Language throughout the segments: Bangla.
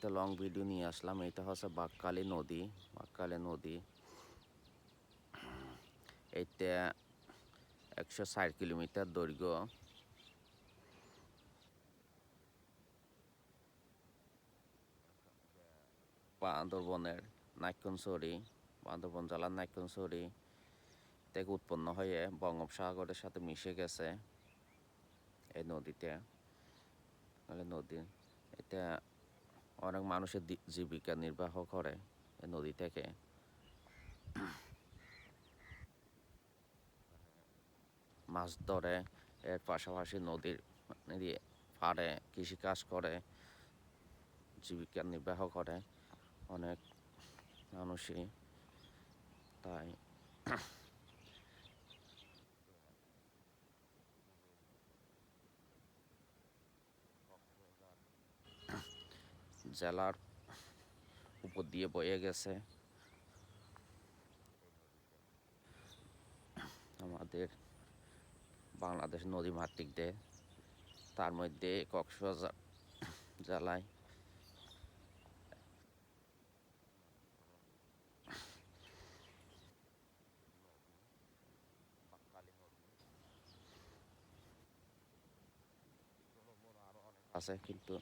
একটা লং ভিডিও নিয়ে আসলাম, এটা হচ্ছে বাক্কালি নদী বাক্কালি নদী। এটা একশো ষাট কিলোমিটার দৈর্ঘ্য। বান্দরবনের নাইক্ষণছড়ি বান্দরবন জেলার নাইক্ষণছড়ি থেকে উৎপন্ন হয়ে বঙ্গোপসাগরের সাথে মিশে গেছে এই নদীতে নদী। এটা অনেক মানুষের জীবিকা নির্বাহ করে নদী থেকে। মাছ ধরে, এর পাশাপাশি নদীর নদী পাড়ে কৃষিকাজ করে, জীবিকা নির্বাহ করে অনেক মানুষই। তাই জেলার উপর দিয়ে বয়ে গেছে। আমাদের বাংলাদেশ নদী মাতৃক দেশ। তার মধ্যে কক্সবাজার জেলায় আছে, কিন্তু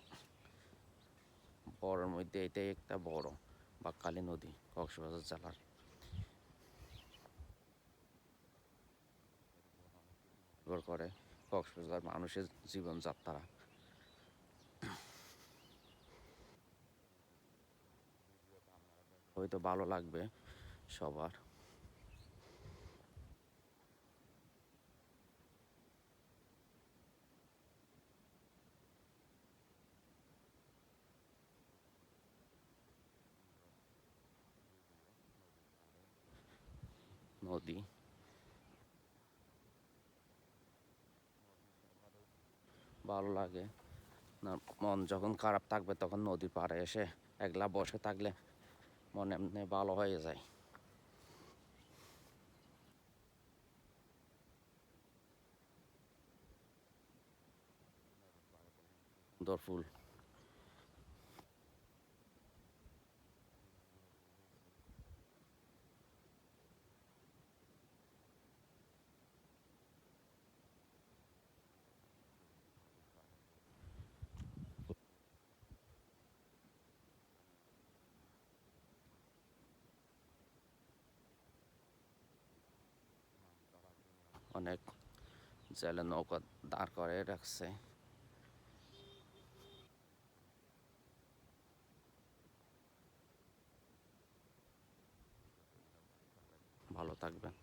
বড়োর মধ্যে এটাই একটা বড়, বা কালী নদী, কক্সবাজার জেলার। নির্ভর করে কক্সবাজার মানুষের জীবনযাত্রা। হয়তো ভালো লাগবে সবার। নদী ভালো লাগে। মন যখন খারাপ থাকবে তখন নদীর পাড়ে এসে একলা বসে থাকলে মন এমনি ভালো হয়ে যায়। সুন্দর ফুল অনেক জেলে নৌকা দাঁড় করে রাখছে। ভালো থাকবেন।